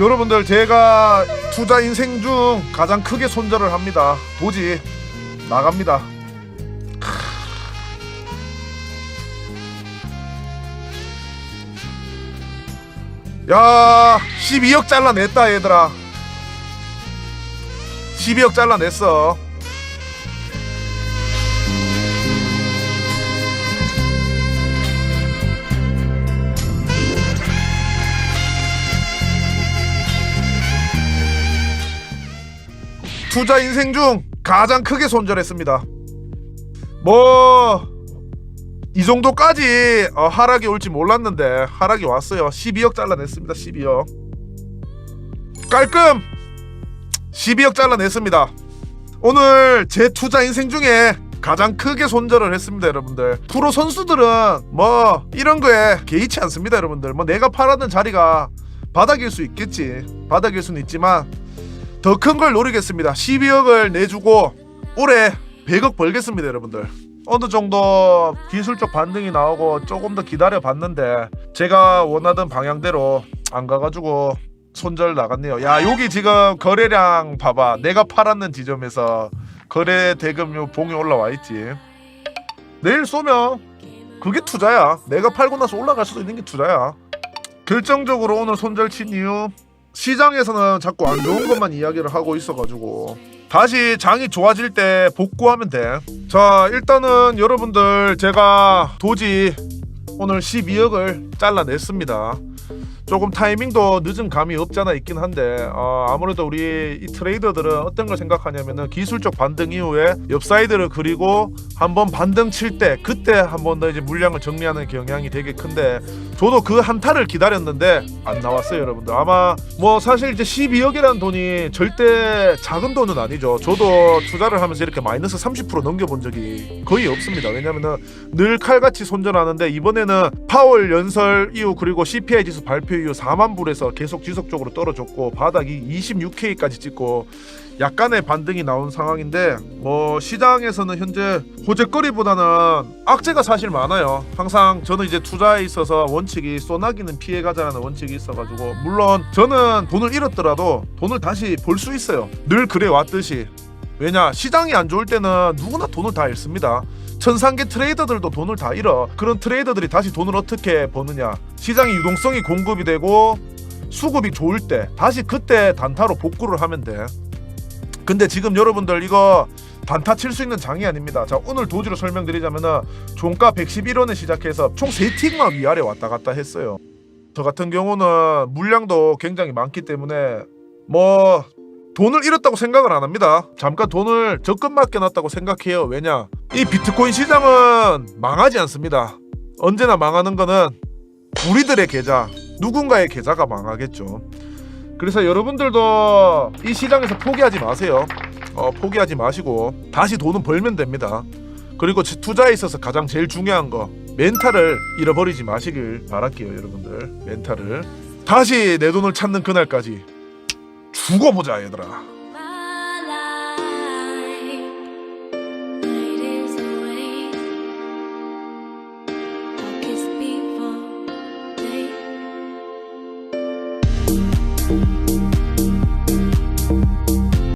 여러분들 제가 투자 인생 중 가장 크게 손절을 합니다. 도지 나갑니다. 야 12억 잘라냈다 얘들아 12억 잘라냈어 투자 인생 중 가장 크게 손절했습니다 뭐 이 정도까지 어, 하락이 올지 몰랐는데 하락이 왔어요. 12억 잘라냈습니다. 12억. 깔끔 12억 잘라냈습니다. 오늘 제 투자 인생 중에 가장 크게 손절을 했습니다, 여러분들. 프로 선수들은 뭐 이런 거에 개의치 않습니다, 여러분들. 뭐 내가 팔았던 자리가 바닥일 수 있겠지. 바닥일 수는 있지만 더 큰 걸 노리겠습니다. 12억을 내주고 올해 100억 벌겠습니다, 여러분들. 어느 정도 기술적 반등이 나오고 조금 더 기다려 봤는데 제가 원하던 방향대로 안 가가지고 손절 나갔네요. 야 여기 지금 거래량 봐봐. 내가 팔았는 지점에서 거래 대금요 봉이 올라와 있지. 내일 쏘면 그게 투자야. 내가 팔고 나서 올라갈 수도 있는 게 투자야. 결정적으로 오늘 손절 친 이유 시장에서는 자꾸 안 좋은 것만 이야기를 하고 있어가지고 다시 장이 좋아질 때 복구하면 돼. 자 일단은 여러분들 제가 도지 오늘 12억을 잘라냈습니다. 조금 타이밍도 늦은 감이 없잖아 있긴 한데 어, 아무래도 우리 이 트레이더들은 어떤 걸 생각하냐면은 기술적 반등 이후에 옆사이드를 그리고 한번 반등 칠 때 그때 한번 더 이제 물량을 정리하는 경향이 되게 큰데 저도 그 한타를 기다렸는데 안 나왔어요 여러분들. 아마 뭐 사실 이제 12억이라는 돈이 절대 작은 돈은 아니죠. 저도 투자를 하면서 이렇게 마이너스 30% 넘겨본 적이 거의 없습니다. 왜냐면은 늘 칼같이 손절하는데 이번에는 파월 연설 이후 그리고 CPI 지수 발표 이후 4만 불에서 계속 지속적으로 떨어졌고 바닥이 26K까지 찍고 약간의 반등이 나온 상황인데 뭐 시장에서는 현재 호재거리보다는 악재가 사실 많아요. 항상 저는 이제 투자에 있어서 원칙이 쏘나기는 피해가자라는 원칙이 있어가지고 물론 저는 돈을 잃었더라도 돈을 다시 벌 수 있어요. 늘 그래 왔듯이 왜냐 시장이 안 좋을 때는 누구나 돈을 다 잃습니다. 천상계 트레이더들도 돈을 다 잃어. 그런 트레이더들이 다시 돈을 어떻게 버느냐? 시장의 유동성이 공급이 되고 수급이 좋을 때 다시 그때 단타로 복구를 하면 돼. 근데 지금 여러분들 이거 단타 칠 수 있는 장이 아닙니다. 자 오늘 도지로 설명드리자면은 종가 111원에 시작해서 총 3틱만 위아래 왔다 갔다 했어요. 저 같은 경우는 물량도 굉장히 많기 때문에 뭐 돈을 잃었다고 생각을 안 합니다. 잠깐 돈을 적금 맡겨놨다고 생각해요. 왜냐? 이 비트코인 시장은 망하지 않습니다. 언제나 망하는 거는 우리들의 계좌, 누군가의 계좌가 망하겠죠. 그래서 여러분들도 이 시장에서 포기하지 마세요. 어, 포기하지 마시고 다시 돈은 벌면 됩니다. 그리고 지- 투자에 있어서 가장 제일 중요한 거 멘탈을 잃어버리지 마시길 바랄게요, 여러분들. 멘탈을 다시 내 돈을 찾는 그날까지 죽어보자, 얘들아.